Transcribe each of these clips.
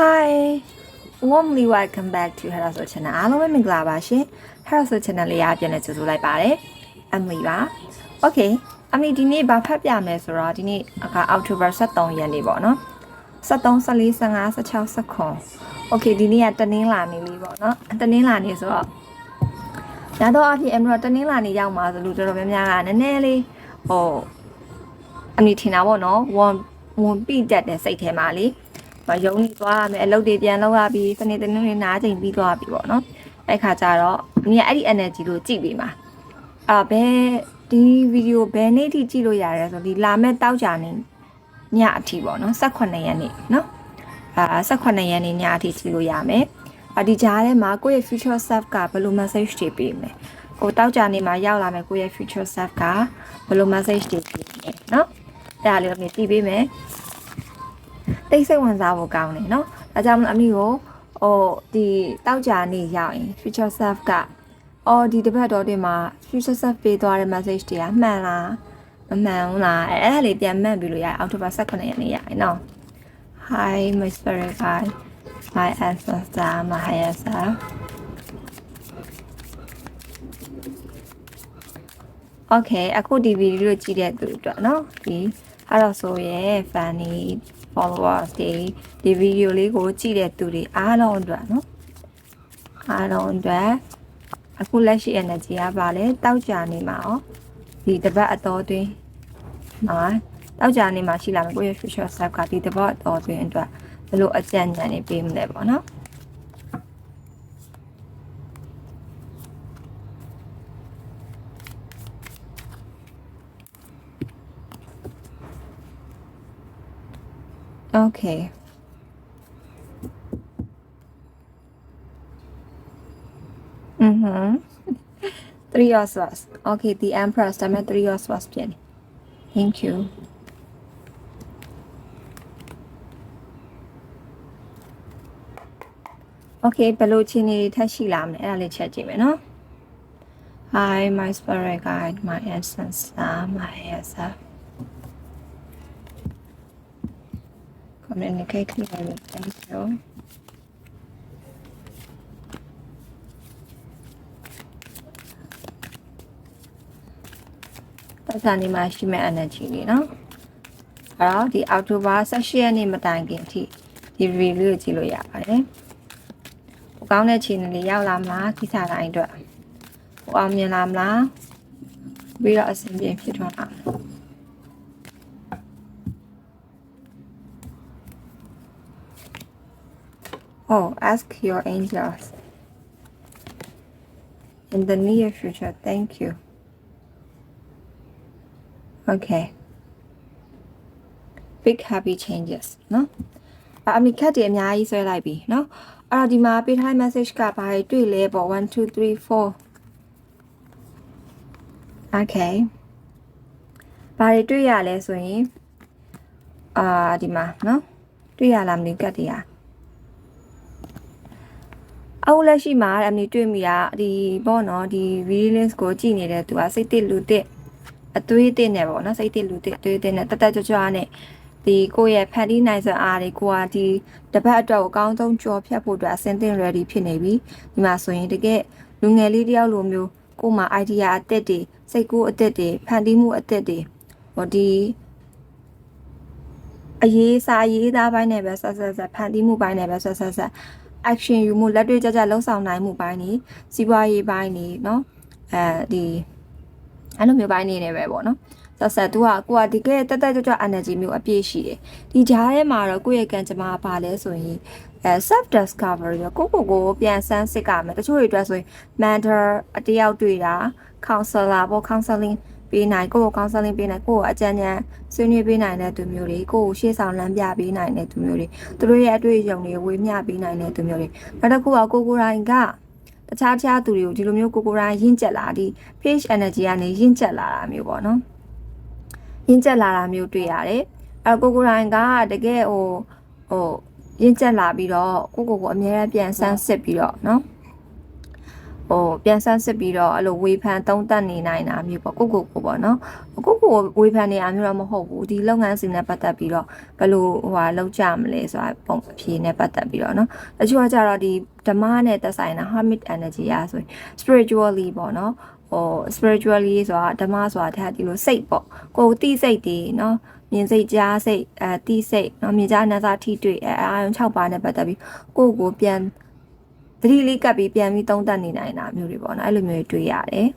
Hi warmly welcome back to Haraso Channel အားလုံးပဲမင်္ဂလာပါရှင် Haraso Channel လေးအားပြန်လဲကြိုဆိုလိုက်ပါတယ် Emily ပါ Okay Emily ဒီနေ့ဘာဖတ်ပြမလဲဆိုတော့ဒီနေ့အခါ October 23ရက်နေ့ပေါ့နော်73 14 15 16 19 Okay ဒီနေ့ကတနင်္လာနေ့လေးပေါ့နော်တနင်္လာနေ့ဆိုတော့ညတော့အဖြစ်အမတို့တနင်္လာနေ့ရောက်မှာဆိုလို့တော်တော်များများကနည်းနည်းလေးဟိုအမီထင်တာပေါ့နော်ဝန်ဝန်ပြတတ်တဲ့စိတ်ထဲမှာလေ မယုံနေသွားရမယ်အလုပ်တွေပြန်လုပ်ရပြီးစနေတနင်္ဂနွေနားချိန်ပြီးသွားပြီပေါ့နော်အဲ့ခါကျတော့အမြဲအဲ့ဒီ energy ကိုကြည့်ပြီးမှာအာဘယ်ဒီဗီဒီယိုဘယ်နေ့ထိကြည့်လို့ရရဲဆိုဒီလာမဲ့တောက်ကြနေညအထိပေါ့နော်18ရက်နေ့နော်အာ18ရက်နေ့ညအထိကြည့်လို့ရမယ်အဒီကြားထဲမှာကိုယ့်ရဲ့ future self ကဘယ်လို message တွေပေးမလဲကိုတောက်ကြနေမှာရောက်လာမယ်ကိုယ့်ရဲ့ future self ကဘယ်လို message တွေပေးမလဲနော်အဲ့ဒါလေးတော့ကြည့်ပေးမယ် တိတ်စိတ်ဝင်စားဖို့ကောင်းတယ်เนาะဒါကြောင့်မလို့အမိကိုဟိုဒီတောက်ကြနေရောက်ရင် future self ကအော်ဒီတစ်ပတ်တော်တင်မှာ future self ပေးသွားတဲ့ message တွေကမှန်လားမမှန်ဘူးလားအဲ့ဒါလေးပြန်မှတ်ပြီးလို့ရတယ်အောက်တိုဘာ18ရက်နေ့ရရင်เนาะ Hi my spirit guide my ancestor my higher self Okay အခုဒီဗီဒီယိုကြည့်တဲ့သူတို့เนาะဒီအဲ့တော့ဆိုရဲ funny followers တွေဒီဗီဒီယိုလေးကိုကြည့်တဲ့သူတွေအားလုံးအတွက်နော်အားလုံးအတွက်အခုလက်ရှိ energy ကပါလဲတောက်ကြနေမှာอ๋อဒီတပတ်အတော်တွင်းမှာတောက်ကြနေမှာရှိလာမယ်ကိုယ့်ရဲ့ future self ကဒီတပတ်အတော်တွင်းအတွက်ဘယ်လိုအကြံဉာဏ်တွေပေးမလဲပေါ့နော် Okay. Mm-hmm. Three of swords. Okay, the Empress ဒါပေမဲ့ three of swords ပြန်တယ် Thank you. Okay ဘယ်လိုချင်းနေထက်ရှိလာမလဲအဲ့ဒါလေးချက်ကြည့်မယ်နော် Hi my spirit guide my ancestor my ancestor Communicate clearly. Thank you. ။တက်စာနေမှာရှိမဲ့ energy လေးနော်။အဲ့တော့ဒီ October 18ရက်နေ့မတိုင်ခင်အထိဒီ review ကိုကြည့်လို့ရပါတယ်။ဟိုကောင်းတဲ့ခြေနေလေးရောက်လာမလားကိစ္စတိုင်းအတွက်ဟိုအောင်မြင်လာမလားပြီးတော့အဆင်ပြေဖြစ်ထွန်း Oh, ask your angels in the near future. Thank you. Okay. Big happy changes နော်အမိခက်တွေအများကြီးဆွဲလိုက်ပြီနော်အဲ့တော့ဒီမှာပေးထား message ကဘာတွေတွေ့လဲပေါ့1 2 3 4 Okay ဘာတွေတွေ့ရလဲဆိုရင်အာဒီမှာနော်တွေ့ရလားမသိဘူးကတ်တရား အခုလက်ရှိမှာအမီတွေ့မိတာဒီပေါ့နော်ဒီ release ကိုကြည့်နေတဲ့သူကစိတ်တစ်လူတစ်အသွေးတစ်နဲ့ပေါ့နော်စိတ်တစ်လူတစ်အသွေးတစ်နဲ့တတက်ကြွကြွနဲ့ဒီကိုယ့်ရဲ့ဖန်တီးနိုင်စွမ်းအားတွေကိုကဒီတစ်ပတ်အတွက်ကိုအကောင်းဆုံးကြော်ဖြတ်ဖို့အတွက်အဆင်သင့် ready ဖြစ်နေပြီဒီမှာဆိုရင်တကယ်လူငယ်လေးတယောက်လိုမျိုးကိုယ်မှာ idea အသက်တွေစိတ်ကူးအသက်တွေဖန်တီးမှုအသက်တွေဟောဒီအရေးစာရေးသားပိုင်းနဲ့ပဲဆက်ဆက်ဆက်ဖန်တီးမှုပိုင်းနဲ့ပဲဆက်ဆက်ဆက် action ယူမှုလက်တွေ့ကြကြလှုပ်ဆောင်နိုင်မှုပိုင်းနေစီးပွားရေးပိုင်းနေเนาะအဲဒီအဲ့လိုမျိုးပိုင်းနေနေပဲပေါ့နော်ဆက်ဆက်သူကကိုကဒီကဲတက်တက်ကြွကြွ energy မျိုးအပြည့်ရှိတယ်ဒီကြားထဲမှာတော့ကိုယ့်ရဲ့ကံကြမ္မာပါလဲဆိုရင်အဲ self discovery ရောကိုကိုကိုပြန်စမ်းစစ်ကမယ်တချို့တွေအတွက်ဆိုရင် mentor အတယောက်တွေ့တာ counselor ပေါ့ counseling ပေးနိုင်ကိုယ့်ကို counseling ပေးနိုင်ကိုယ့်ကိုအကြံဉာဏ်ဆွေးနွေးပေးနိုင်တဲ့သူမျိုးတွေကိုယ့်ကိုရှေ့ဆောင်လမ်းပြပေးနိုင်တဲ့သူမျိုးတွေသူတို့ရဲ့အတွေ့အကြုံတွေဝေမျှပေးနိုင်တဲ့သူမျိုးတွေနောက်တစ်ခုကကိုကိုရိုင်းကတခြားတခြားသူတွေကိုဒီလိုမျိုးကိုကိုရိုင်းရင့်ကျက်လာဒီ page energy ကနေရင့်ကျက်လာတာမျိုးပေါ့နော်ရင့်ကျက်လာတာမျိုးတွေ့ရတယ်အဲကိုကိုရိုင်းကတကယ်ဟိုဟိုရင့်ကျက်လာပြီးတော့ကိုကိုကိုအများအားပြန်ဆန်းစစ်ပြီးတော့နော် ဟဟိုပြန်ဆန်းစစ်ပြီးတော့အဲ့လိုဝေဖန်သုံးသပ်နေနိုင်တာမျိုးပေါ့ကိုကိုကိုပေါ့နော်ကိုကိုဝေဖန်နေအမျိုးတော့မဟုတ်ဘူးဒီလုပ်ငန်းစဉ်နဲ့ပတ်သက်ပြီးတော့ဘယ်လိုဟိုဟာလောက်ကြမလဲဆိုတာပုံအဖြေနဲ့ပတ်သက်ပြီးတော့နော်တချို့ကကြတော့ဒီဓမ္မနဲ့သက်ဆိုင်တာ hermit energy อ่ะဆိုရင် spiritually ပေါ့နော်ဟို spiritually ဆိုတာဓမ္မဆိုတာတဲ့ဒီလိုစိတ်ပေါ့ကိုယ်တိစိတ်တွေနော်မြင်စိတ်ကြားစိတ်အဲတိစိတ်နော်မြင်ကြားနာစာထိတွေ့အဲအာယုံ6ပါးနဲ့ပတ်သက်ပြီးကိုယ့်ကိုပြန် သတိလေးကပ်ပြီးပြန်ပြီးသုံးသပ်နေနိုင်တာမျိုးတွေပေါ့နော်အဲ့လိုမျိုးတွေတွေ့ရတယ်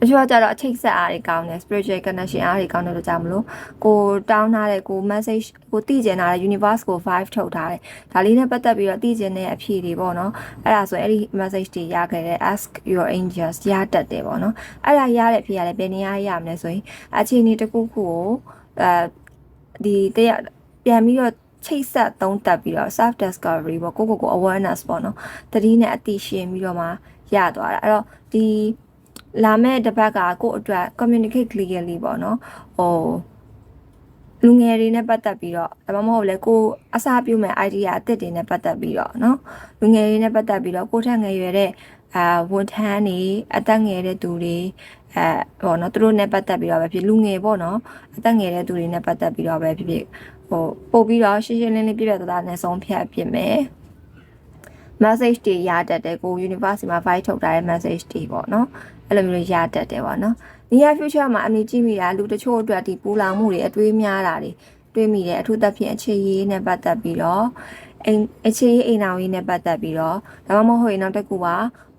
တချို့ကကြတော့အချိတ်ဆက်အားတွေကောင်းတယ် spiritual connection အားတွေကောင်းတဲ့အတွက်ကြောင့်မလို့ကိုတောင်းထားတဲ့ကို message ကိုသိကျင်တာတဲ့ universe ကို5ထုတ်ထားတယ်ဒါလေးနဲ့ပတ်သက်ပြီးတော့သိကျင်တဲ့အဖြေတွေပေါ့နော်အဲ့ဒါဆိုရင်အဲ့ဒီ message တွေရခဲ့တဲ့ ask your angels ရတတ်တယ်ပေါ့နော်အဲ့ဒါရတဲ့အဖြေကလည်းဘယ်နေရာရမလဲဆိုရင်အခြေအနေတစ်ခုခုကိုအဲဒီတရားပြန်ပြီးတော့ ချိတ်ဆက်သုံးသပ်ပြီးတော့ self discovery ပေါ့ကိုကိုကို awareness ပေါ့နော်တတိနဲ့အသိရှင်ပြီးတော့မှရသွားတာအဲ့တော့ဒီလာမဲ့တစ်ပတ်ကကို့အတွက် communicate clearly ပေါ့နော်ဟိုလူငယ်တွေနဲ့ပတ်သက်ပြီးတော့ဒါမှမဟုတ်လေကိုအစားပြုမဲ့ idea အသစ်တွေနဲ့ပတ်သက်ပြီးတော့เนาะလူငယ်တွေနဲ့ပတ်သက်ပြီးတော့ကိုထက်ငယ်ရွယ်တဲ့အာဝန်ထမ်းတွေအသက်ငယ်တဲ့သူတွေအဲပေါ့နော်သူတို့နဲ့ပတ်သက်ပြီးတော့ပဲဖြစ်လူငယ်ပေါ့နော်အသက်ငယ်တဲ့သူတွေနဲ့ပတ်သက်ပြီးတော့ပဲဖြစ်ဖြစ် ဟိုပို့ပြီးတော့ရှင်းရှင်းလင်းလင်းပြပြသားသားနဲ့ဆုံးဖြတ်ပြမယ် message တွေရတတ်တယ်ကို university မှာ vibe ထုတ်ထားတဲ့ message တွေပေါ့နော်အဲ့လိုမျိုးရတတ်တယ်ပေါ့နော် near future မှာအမြင်ကြည့်မိတာလူတချို့အတွက်ဒီပူလောင်မှုတွေအတွေးများတာတွေတွေးမိတယ်အထူးသဖြင့်အခြေရေးနဲ့ပတ်သက်ပြီးတော့အိမ်အခြေရေးအိမ်အောင်ရေးနဲ့ပတ်သက်ပြီးတော့ဒါမှမဟုတ်ရင်နောက်တစ်ခုက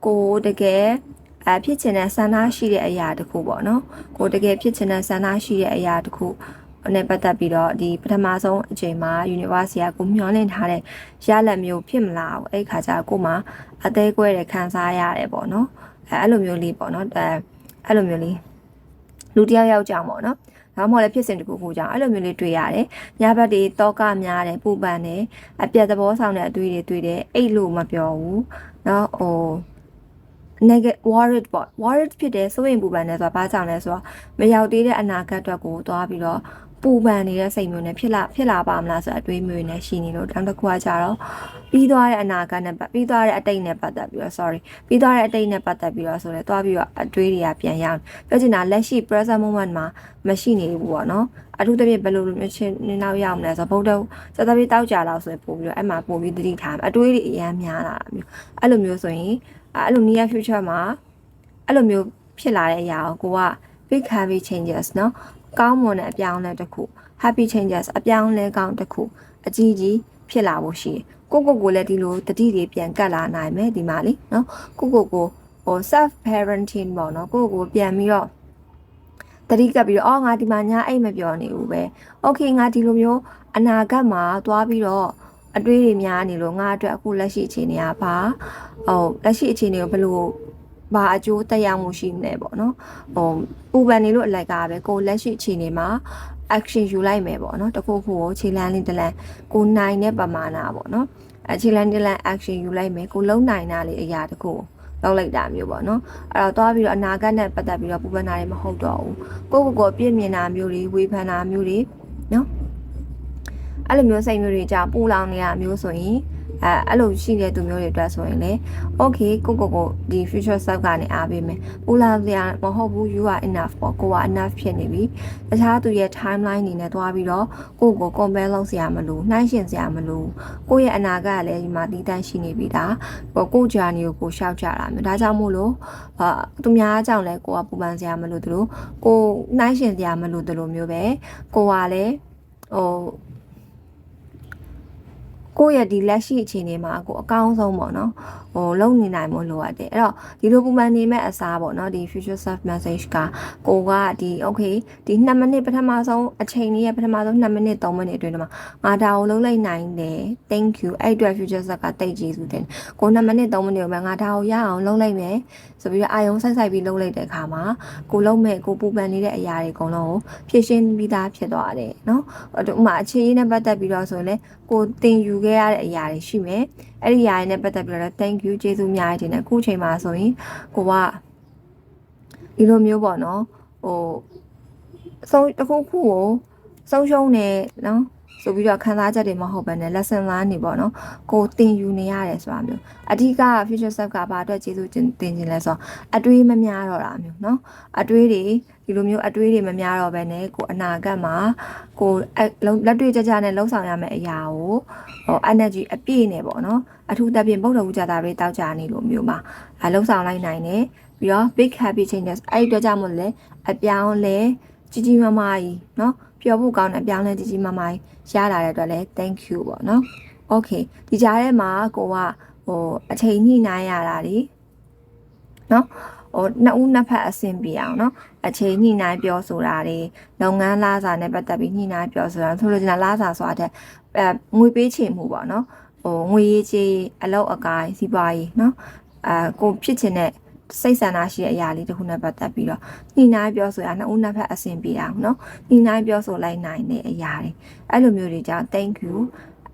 ကိုတကယ်အဖြစ်ချင်တဲ့ဆန္ဒရှိတဲ့အရာတစ်ခုပေါ့နော်ကိုတကယ်ဖြစ်ချင်တဲ့ဆန္ဒရှိတဲ့အရာတစ်ခု နဲ့ပတ်သက်ပြီးတော့ဒီပထမဆုံးအချိန်မှာ University ကကိုမျှော်လင့်ထားတဲ့ရလက်မျိုးဖြစ်မလာဘူးအဲ့ခါကျကိုမှအသေးကွဲတဲ့ခံစားရတယ်ပေါ့နော်အဲအဲ့လိုမျိုးလေးပေါ့နော်အဲအဲ့လိုမျိုးလေးလူတယောက်ယောက်ကြောင်ပေါ့နော်ဒါမှမဟုတ်လည်းဖြစ်စဉ်တစ်ခုခုကြောင့်အဲ့လိုမျိုးလေးတွေ့ရတယ်။ညဘက်တွေတောကများတယ်ပူပန်တယ်အပြတ်သဘောဆောင်တဲ့အတွေ့တွေတွေ့တယ်အိတ်လို့မပြောဘူး။နော်ဟို negative worried ပေါ့ worried ဖြစ်တယ်စိုးရိမ်ပူပန်တယ်ဆိုတာဘာကြောင့်လဲဆိုတော့မရောက်သေးတဲ့အနာဂတ်အတွက်ကိုသွားပြီးတော့ ပူပန်နေတဲ့စိတ်မျိုးနဲ့ဖြစ်လာဖြစ်လာပါမလားဆိုအတွေးမျိုးနဲ့ရှိနေလို့တောင်တစ်ခုကကြတော့ပြီးသွားတဲ့အနာဂတ်နဲ့ပြီးသွားတဲ့အတိတ်နဲ့ပတ်သက်ပြီးတော့ sorry ပြီးသွားတဲ့အတိတ်နဲ့ပတ်သက်ပြီးတော့ဆိုလဲသွားပြီးတော့အတွေးတွေကပြန်ရအောင်ပြောချင်တာလက်ရှိ present moment မှာမရှိနေဘူးပေါ့နော်အထူးသဖြင့်ဘယ်လိုမျိုးချင်းနေနောက်ရအောင်လဲဆိုတော့ဘုဒ္ဓစသဖြင့်တောက်ကြတော့ဆိုရင်ပို့ပြီးတော့အဲ့မှာပို့ပြီးသတိထားအတွေးတွေအများများလာမျိုးအဲ့လိုမျိုးဆိုရင်အဲ့လို near future မှာအဲ့လိုမျိုးဖြစ်လာတဲ့အရာကိုကိုက big heavy changes เนาะ ကောင်းမွန်တဲ့အပြောင်းအလဲတစ်ခု happy changes အပြောင်းအလဲကောင်းတစ်ခုအကြီးကြီးဖြစ်လာဖို့ရှိတယ်ကိုကိုကိုလည်းဒီလိုတတိတွေပြန်ကတ်လာနိုင်မယ်ဒီမှာလေเนาะကိုကိုကိုဟို self parenting ပေါ့เนาะကိုကိုပြန်ပြီးတော့တတိကပ်ပြီးတော့အော်ငါဒီမှာညာအိတ်မပြောနေဘူးပဲ okay ငါဒီလိုမျိုးအနာဂတ်မှာသွားပြီးတော့အတွေးတွေများနေလို့ငါအတွက်အခုလက်ရှိအခြေအနေကဘာဟိုလက်ရှိအခြေအနေကိုဘယ်လို ဘာအကျိုးတက်ရောက်မှုရှိမလဲပေါ့နော်ဟိုပူပန်နေလို့အလိုက်ကပဲကိုလက်ရှိအခြေအနေမှာ action ယူလိုက်မယ်ပေါ့နော်တခုခုကိုခြေလန်းလေးတစ်လန်းကိုနိုင်တဲ့ပမာဏပေါ့နော်အခြေလန်းတစ်လန်း action ယူလိုက်မယ်ကိုလုံးနိုင်တာလေးအရာတခုလောက်လိုက်တာမျိုးပေါ့နော်အဲ့တော့သွားပြီးတော့အနာဂတ်နဲ့ပတ်သက်ပြီးတော့ပူပန်တာတွေမဟုတ်တော့ဘူးကိုကိုကိုပြည့်မြင်တာမျိုးတွေဝေဖန်တာမျိုးတွေနော်အဲ့လိုမျိုးစိတ်မျိုးတွေကြောင့်ပူလောင်နေတာမျိုးဆိုရင် အဲအဲ့လိုရှိတဲ့သူမျိုးတွေအတွက်ဆိုရင်လေ okay ကိုကိုကိုဒီ future self ကနေအားပေးမယ်ပူလာစရာမဟုတ်ဘူး you are enough ပေါ့ကိုက enough ဖြစ်နေပြီတခြားသူရဲ့ timeline နေနဲ့သွားပြီးတော့ကိုကို compare လုပ်စရာမလိုနှိုင်းယှဉ်စရာမလိုကိုရဲ့အနာဂတ်ကလည်းဒီမှာတည်တံ့ရှိနေပြီဒါကိုကို journey ကိုကိုရှောက်ကြတာမျိုးဒါကြောင့်မို့လို့အာသူများကြောင့်လဲကိုကပူပန်စရာမလိုသလိုကိုနှိုင်းယှဉ်စရာမလိုသလိုမျိုးပဲကိုကလည်းဟို ကိုယ့်ရဲ့ဒီလက်ရှိအခြေအနေမှာကိုအကောင်းဆုံးပေါ့နော်ဟိုလုံနေနိုင်မို့လိုအပ်တယ်အဲ့တော့ဒီလိုပုံမှန်နေမဲ့အစားပေါ့နော်ဒီ future self message ကကိုကဒီ okay ဒီ2မိနစ်ပထမဆုံးအချိန်လေးရဲ့ပထမဆုံး2မိနစ်3မိနစ်အတွင်းမှာငါဒါကိုလုံးလိုက်နိုင်တယ် thank you အဲ့အတွက် future self ကတိတ်ကြီးစုတယ်ကို2မိနစ်3မိနစ်မှာငါဒါကိုရအောင်လုံးလိုက်မယ်ဆိုပြီးတော့အာယုံဆိုင်ဆိုင်ပြီးလုံးလိုက်တဲ့အခါမှာကိုလုံးမဲ့ကိုပူပန်နေတဲ့အရာတွေအကုန်လုံးကိုဖြည့်ရှင်းပြီးသားဖြစ်သွားတယ်နော်ဥပမာအခြေရေးနဲ့ပတ်သက်ပြီးတော့ဆိုရင်လေကိုတင်ယူခဲ့ရတဲ့အရာတွေရှိမယ် အဲ့ဒီအရာတွေနဲ့ပတ်သက်ပြီးတော့ thank you ကျေးဇူးအများကြီးတင်တယ်အခုချိန်မှာဆိုရင်ကိုကဒီလိုမျိုးပေါ့နော်ဟိုဆုံးတစ်ခုခုကိုဆုံးရှုံးနေနော် ဆိုပြီးတော့ခံစားချက်တွေမဟုတ်ဘဲနဲ့ lesson learn နေပေါ့နော်ကိုသင်ယူနေရတယ်ဆိုတာမျိုးအဓိက future self ကဘာအတွက်ကျေးဇူးတင်တင်ခြင်းလဲဆိုတော့အတွေးမများတော့တာမျိုးနော်အတွေးတွေဒီလိုမျိုးအတွေးတွေမများတော့ဘဲနဲ့ကိုအနာဂတ်မှာကိုလက်တွေ့ကြကြနဲ့လှုပ်ဆောင်ရမယ့်အရာကိုဟို energy အပြည့်နဲ့ပေါ့နော်အထူးသဖြင့်ပုတ်တော်ဦးကြတာတွေတောက်ကြနေလို့မျိုးမှာအလှုပ်ဆောင်လိုက်နိုင်တယ်ပြီးတော့ big happy changes အဲ့ဒီတော့ကြောင့်မလို့လေအပြောင်းလဲကြီးကြီးမားမားကြီးနော် ပျော်ဖို့ကောင်းတဲ့အပြောင်းလဲကြီးကြီးမားမားရလာတဲ့အတွက်လည်း thank you ပေါ့နော် okay ဒီကြားထဲမှာကိုကဟိုအချိန်ညှိနှိုင်းရတာဒီနော်ဟိုနှစ်ဦးနှစ်ဖက်အဆင်ပြေအောင်နော်အချိန်ညှိနှိုင်းပြောဆိုတာတွေလုပ်ငန်းလာစာနဲ့ပတ်သက်ပြီးညှိနှိုင်းပြောဆိုတာဆိုလို့ကျန်လာစာဆိုတာတဲ့အဲငွေပေးချေမှုပေါ့နော်ဟိုငွေရေးချေအလောက်အကိုင်းစီးပွားရေးနော်အဲကိုဖြစ်ချင်တဲ့ စိတ်ဆန္ဒရှိတဲ့အရာလေးတစ်ခုနဲ့ပတ်သက်ပြီးတော့ညီနိုင်ပြောဆိုရနှစ်ဦးနှစ်ဖက်အဆင်ပြေအောင်နော်ညီနိုင်ပြောဆိုလိုက်နိုင်တဲ့အရာတွေအဲ့လိုမျိုးတွေကြောင့် thank you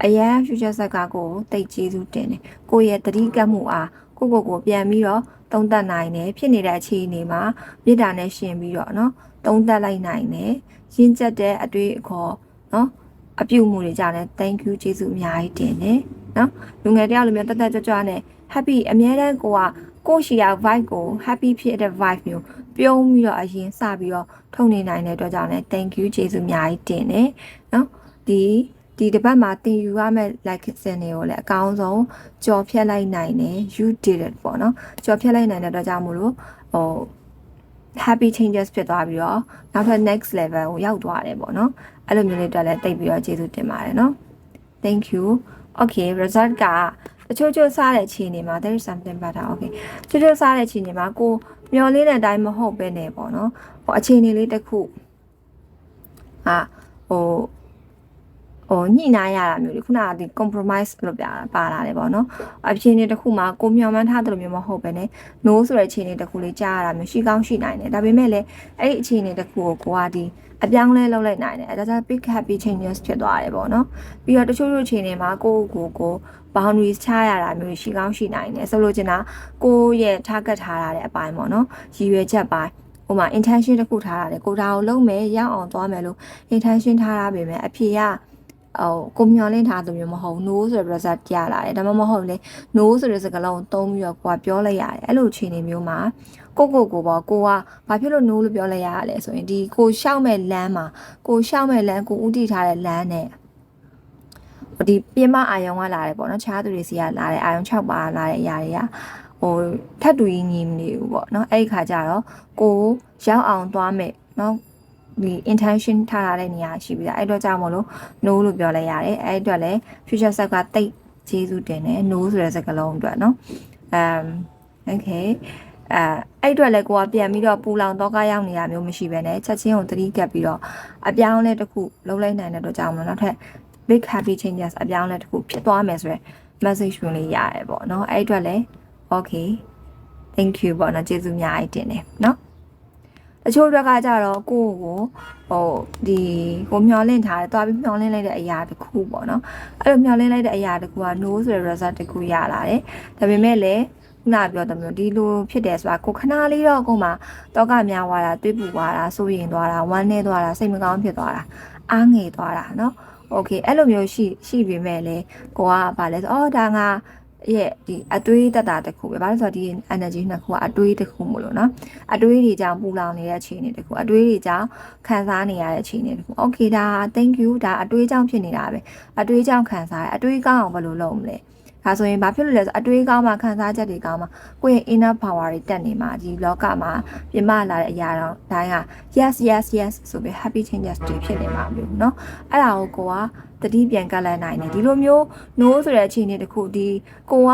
အရန် future ဆက်ကကိုတိတ်ကျေးဇူးတင်တယ်ကိုရဲ့တတိကတ်မှုအားကိုကိုကိုပြန်ပြီးတော့သုံးသပ်နိုင်တယ်ဖြစ်နေတဲ့အခြေအနေမှာမြေတာနဲ့ရှင်ပြီးတော့နော်သုံးသပ်လိုက်နိုင်တယ်ရင်းချက်တဲ့အတွေ့အခေါ်နော်အပြုအမူတွေကြောင့်လည်း thank you ကျေးဇူးအများကြီးတင်တယ်နော်လူငယ်တယောက်လိုမျိုးတက်တက်ကြွကြွနဲ့ happy အများတန်းကိုက ကိုရှိရာ vibe ကို happy ဖြစ်တဲ့ vibe မျိုးပြုံးပြီးတော့အရင်စပြီးတော့ထုတ်နေနိုင်တဲ့အတွက်ကြောင့်လည်း thank you ကျေးဇူးအများကြီးတင်တယ်နော်ဒီဒီတစ်ပတ်မှာတင်ယူရမယ့် lesson တွေကိုလည်းအကောင်းဆုံးကြော်ဖြတ်လိုက်နိုင်တယ် you did it ပေါ့နော်ကြော်ဖြတ်လိုက်နိုင်တဲ့အတွက်ကြောင့်မို့လို့ဟို happy changes ဖြစ်သွားပြီးတော့နောက်ထပ် next level ကိုရောက်သွားတယ်ပေါ့နော်အဲ့လိုမျိုးလေးတက်လဲတိတ်ပြီးတော့ကျေးဇူးတင်ပါတယ်နော် thank you okay result က တချို့ချို့စားတဲ့ခြေနေမှာ there is something better okay ချို့ချို့စားတဲ့ခြေနေမှာကိုမျောလေးတဲ့အတိုင်းမဟုတ်ပဲねပေါ့နော်ဟိုအခြေအနေလေးတစ်ခုအာဟိုဟိုညှိနှိုင်းရတာမျိုးလေခုနကဒီ compromise လို့ပြတာပါလာတယ်ပေါ့နော်အဖြစ်နေတစ်ခုမှာကိုမျှော်မှန်းထားတယ်လို့မျိုးမဟုတ်ပဲね no ဆိုတဲ့အခြေအနေတစ်ခုလေးကြားရတာမျိုးရှိကောင်းရှိနိုင်တယ်ဒါပေမဲ့လည်းအဲ့ဒီအခြေအနေတစ်ခုကိုကိုကဒီအပြောင်းလဲလုပ်လိုက်နိုင်တယ်အဲဒါကြောင့် big happy changes ဖြစ်သွားတယ်ပေါ့နော်ပြီးတော့တချို့ချို့အခြေအနေမှာကိုကိုကို boundaries ချရတာမျိုးရှိကောင်းရှိနိုင်တယ်ဆိုလို့ချင်တာကိုရဲ့ target ထားရတဲ့အပိုင်းပေါ့နော်ရည်ရွယ်ချက်ပိုင်းဟိုမှာ intention တစ်ခုထားရတယ်ကိုဒါကိုလုပ်မယ်ရအောင်သွားမယ်လို့ intention ထားရပါမယ်အဖြေကဟိုကိုမျောလင့်ထားသူမျိုးမဟုတ် no ဆိုတဲ့ result ပြလာတယ်ဒါမှမဟုတ်လေ no ဆိုတဲ့စကားလုံးသုံးပြီးတော့ကိုကပြောလိုက်ရတယ်အဲ့လိုအခြေအနေမျိုးမှာကိုကိုကိုပေါ့ကိုကဘာဖြစ်လို့ no လို့ပြောလိုက်ရရလဲဆိုရင်ဒီကိုရှောက်မဲ့လမ်းမှာကိုရှောက်မဲ့လမ်းကိုဥတည်ထားတဲ့လမ်းနဲ့ ဒီပြင်းမအာယုံကလာတယ်ပေါ့နော်ခြားသူတွေစီကလာတယ်အာယုံ6ပါလာတဲ့အရာတွေကဟိုထပ်တူကြီးညီမနေဘူးပေါ့နော်အဲ့ဒီခါကျတော့ကိုရောက်အောင်သွားမယ်နော်ဒီ intention ထားရတဲ့နေရာရှိပြီလားအဲ့တော့ကြောင့်မလို့ no လို့ပြောလိုက်ရတယ်အဲ့အတွက်လည်း future self ကတိတ်ကျေးဇူးတင်တယ် no ဆိုတဲ့စကားလုံးအတွက်နော် um okay အဲအဲ့အတွက်လည်းကိုကပြန်ပြီးတော့ပူလောင်တော့ကရောက်နေတာမျိုးမရှိဘဲနဲ့ချက်ချင်းကိုသတိကပ်ပြီးတော့အပြောင်းလဲတစ်ခုလုပ်လိုက်နိုင်တဲ့အတွက်ကြောင့်မလို့နောက်ထပ် big happy changes အပြောင်းလဲတစ်ခုဖြစ်သွားမယ်ဆိုရယ် message မျိုးလေးရတယ်ပေါ့နော်အဲ့အတွက်လည်း okay thank you ပေါ့နော်ကျေးဇူးအများကြီးတင်တယ်နော်တချို့အတွက်ကကြတော့ကိုယ့်ကိုဟိုဒီကိုမျောလင့်ထားတယ်တွားပြီးမျောလင့်လိုက်တဲ့အရာတစ်ခုပေါ့နော်အဲ့လိုမျောလင့်လိုက်တဲ့အရာတစ်ခုက no ဆိုတဲ့ result တစ်ခုရလာတယ်ဒါပေမဲ့လည်းခုနပြောတဲ့မျိုးဒီလိုဖြစ်တယ်ဆိုတာကိုခဏလေးတော့အခုမှတောကများသွားတာတွေးပူသွားတာစိုးရင်သွားတာဝမ်းနေသွားတာစိတ်မကောင်းဖြစ်သွားတာအားငယ်သွားတာเนาะ โอเคအဲ့လိုမျိုးရှိရှိပေမဲ့လည်းကိုကဗာလဲဆိုအော်ဒါငါရဲ့ဒီအတွေးတက်တာတစ်ခုပဲဘာလို့ဆိုတော့ဒီ energy နှစ်ခုကအတွေးတစ်ခုမို့လို့เนาะအတွေးတွေကြောင့်ပူလောင်နေတဲ့အခြေအနေတစ်ခုအတွေးတွေကြောင့်ခံစားနေရတဲ့အခြေအနေတစ်ခု okay ဒါ thank you ဒါအတွေးကြောင့်ဖြစ်နေတာပဲအတွေးကြောင့်ခံစားရအတွေးကောင်းအောင်ဘယ်လိုလုပ်မလဲ ဒါဆိုရင်ဘာဖြစ်လို့လဲဆိုအတွေးကောင်းမှခံစားချက်တွေကောင်းမှကိုယ့်ရဲ့ inner power တွေတက်နေမှာဒီလောကမှာပြင်မလာတဲ့အရာတော့တိုင်းက yes yes yes ဆိုပြီး happy changes တွေဖြစ်နေမှာမျိုးเนาะအဲ့ဒါကိုကိုကတတိပြန်ကတ်လိုက်နိုင်တယ်ဒီလိုမျိုး no ဆိုတဲ့အခြေအနေတစ်ခုဒီကိုက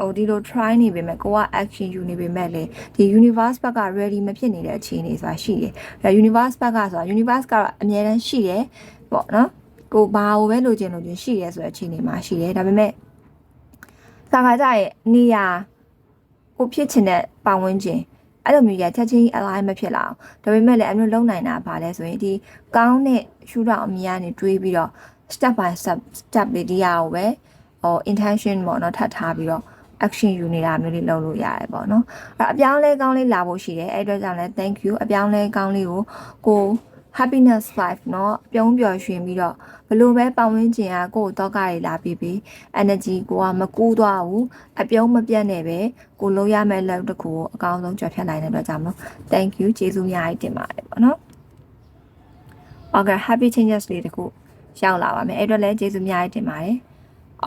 ဟိုဒီလို try နေပေမဲ့ကိုက action ယူနေပေမဲ့လေဒီ universe ဘက်က ready မဖြစ်နေတဲ့အခြေအနေဆိုတာရှိတယ်။ဒါ universe ဘက်ကဆိုတာ universe ကတော့အများတန်းရှိတယ်ပေါ့နော်။ကိုဘာကိုပဲလိုချင်လိုချင်ရှိရဲဆိုတဲ့အခြေအနေမှာရှိတယ်။ဒါပေမဲ့ စာခါကြရဲ့နေရာကိုဖြစ်ချင်တဲ့ပတ်ဝန်းကျင်အဲ့လိုမျိုးရချက်ချင်း align မဖြစ်လာအောင်ဒါပေမဲ့လည်းအမျိုးလုံးနိုင်တာပါလဲဆိုရင်ဒီကောင်းတဲ့ရှုထောင့်အမြင်ကနေတွေးပြီးတော့ step by step step လေးဒီဟာကိုပဲဟို intention ပေါ့နော်ထပ်ထားပြီးတော့ action ယူနေတာမျိုးလေးလုပ်လို့ရတယ်ပေါ့နော်အဲ့အပြောင်းလဲကောင်းလေးလာဖို့ရှိတယ်အဲ့အတွက်ကြောင့်လည်း thank you အပြောင်းလဲကောင်းလေးကိုကို happiness life เนาะပြုံးပျော်ရွှင်ပြီးတော့ဘလို့ပဲပတ်ဝန်းကျင်ကကိုယ်တော့ကတွေလာပြီးပြီး energy ကိုကမကူးသွားဘူးအပြုံးမပြတ်နဲ့ပဲကိုလုံးရမယ့်လက်တစ်ခုကိုအကောင်းဆုံးကြော်ဖြတ်နိုင်တဲ့အတွက်ကြောင့်မလို့ thank you ကျေးဇူးအများကြီးတင်ပါတယ်ပေါ့နော် okay happy changes လေးတစ်ခုရောက်လာပါမယ်အဲ့အတွက်လည်းကျေးဇူးအများကြီးတင်ပါတယ်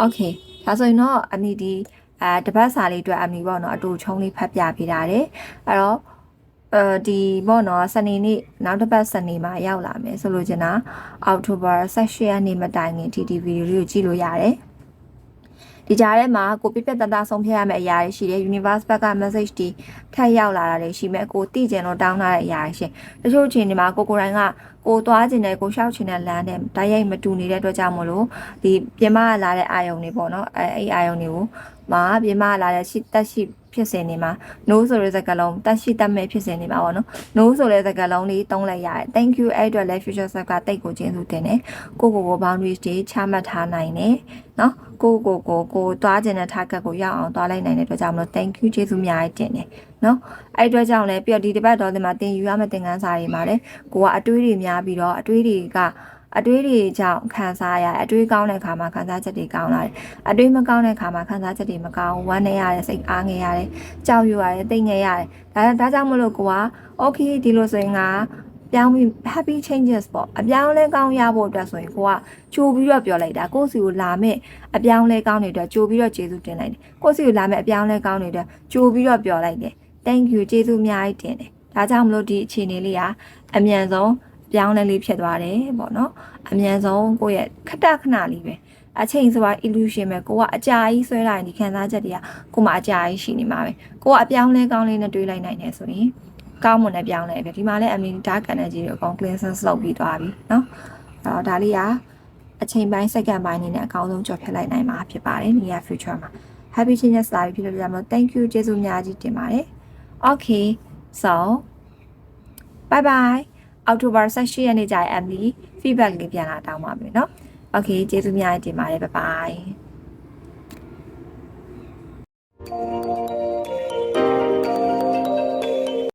okay ဒါဆိုရင်တော့အမီဒီအဲတပတ်စာလေးအတွက်အမီပေါ့နော်အတူချုံလေးဖတ်ပြပေးတာတယ်အဲ့တော့ အဲဒီပေါ့နော်စနေနေ့နောက်တစ်ပတ်စနေမှာရောက်လာမယ်ဆိုလို့ချင်တာအောက်တိုဘာ16ရက်နေ့မတိုင်ခင် TTV တွေကိုကြည့်လို့ရတယ်ဒီကြားထဲမှာကိုပြပြတတဆုံးဖြတ်ရမယ့်အရာတွေရှိတယ် universe ဘက်က message တွေထပ်ရောက်လာတာတွေရှိမဲ့ကိုသိကျင်လို့တောင်းထားတဲ့အရာတွေရှိတချို့အချိန်ဒီမှာကိုကိုယ်တိုင်ကကိုသွားကျင်တဲ့ကိုရှောက်ချင်တဲ့လမ်းနဲ့တိုက်ရိုက်မတူနေတဲ့အတွက်ကြောင့်မလို့ဒီပြင်မလာတဲ့အာယုံတွေပေါ့နော်အဲအဲ့အာယုံတွေကိုမှာပြင်မလာတဲ့ရှိတက်ရှိ ဖြစ်စဉ်တွေမှာ no ဆိုတဲ့စကားလုံးတက်ရှိတက်မဲ့ဖြစ်စဉ်တွေမှာပေါ့နော် no ဆိုတဲ့စကားလုံးလေးတုံးလိုက်ရတယ် thank you အဲ့အတွက်လည်း future self ကတိတ်ကိုကျေးဇူးတင်တယ်ကိုကိုကို boundaries တွေချမှတ်ထားနိုင်တယ်နော်ကိုကိုကိုကိုသွားခြင်းတဲ့ target ကိုရောက်အောင်သွားလိုက်နိုင်တဲ့အတွက်ကြောင့်မလို့ thank you ကျေးဇူးများတင်တယ်နော်အဲ့အတွက်ကြောင့်လည်းပြီးတော့ဒီတစ်ပတ်တော်ဒီမှာတင်ယူရမယ့်သင်ခန်းစာတွေမှာလည်းကိုကအတွေးတွေများပြီးတော့အတွေးတွေက အတွေးတွေကြောင့်ခံစားရအတွေးကောင်းတဲ့အခါမှာခံစားချက်တွေကောင်းလာတယ်အတွေးမကောင်းတဲ့အခါမှာခံစားချက်တွေမကောင်းဝမ်းနေရတယ်စိတ်အားငယ်ရတယ်ကြောက်ရွံ့ရတယ်တိတ်ငယ်ရတယ်ဒါဒါကြောင့်မလို့ကိုက okay ဒီလိုဆိုရင်ကပြောင်းပြီး happy changes ပေါ့အပြောင်းလဲကောင်းရဖို့အတွက်ဆိုရင်ကိုကကြိုပြီးတော့ပြောလိုက်တာကိုယ့်စီကိုလာမဲ့အပြောင်းလဲကောင်းတွေအတွက်ကြိုပြီးတော့ကျေးဇူးတင်လိုက်တယ်ကိုယ့်စီကိုလာမဲ့အပြောင်းလဲကောင်းတွေအတွက်ကြိုပြီးတော့ပြောလိုက်တယ် thank you ကျေးဇူးအများကြီးတင်တယ်ဒါကြောင့်မလို့ဒီအခြေအနေလေးကအမြန်ဆုံး ပြောင်းလဲလေးဖြစ်သွားတယ်ပေါ့နော်အမြန်ဆုံးကိုယ့်ရဲ့ခက်တခဏလေးပဲအချိန်ဆိုတာ illusion ပဲကိုကအကြာကြီးဆွဲလာရင်ဒီခံစားချက်တွေကကိုမှအကြာကြီးရှိနေမှာပဲကိုကအပြောင်းလဲကောင်းလေးနဲ့တွေးလိုက်နိုင်တယ်ဆိုရင်ကောင်းမွန်တဲ့ပြောင်းလဲပဲဒီမှာလည်းအမီ dark energy တွေအကုန် cleanse လုပ်ပြီးသွားပြီเนาะအဲ့တော့ဒါလေးကအချိန်ပိုင်း second ပိုင်းအနေနဲ့အကောင်းဆုံးကြော်ဖြတ်လိုက်နိုင်မှာဖြစ်ပါတယ် near future မှာ happy changes လာပြီဖြစ်လို့ပြောမှာ thank you ကျေးဇူးအများကြီးတင်ပါတယ် okay so bye bye အောက်တိုဘာ18ရက်နေ့ကျရင် Emily feedback လေးပြန်လာတောင်းပါမယ်เนาะ Okay ကျေးဇူးများတင်ပါတယ် bye bye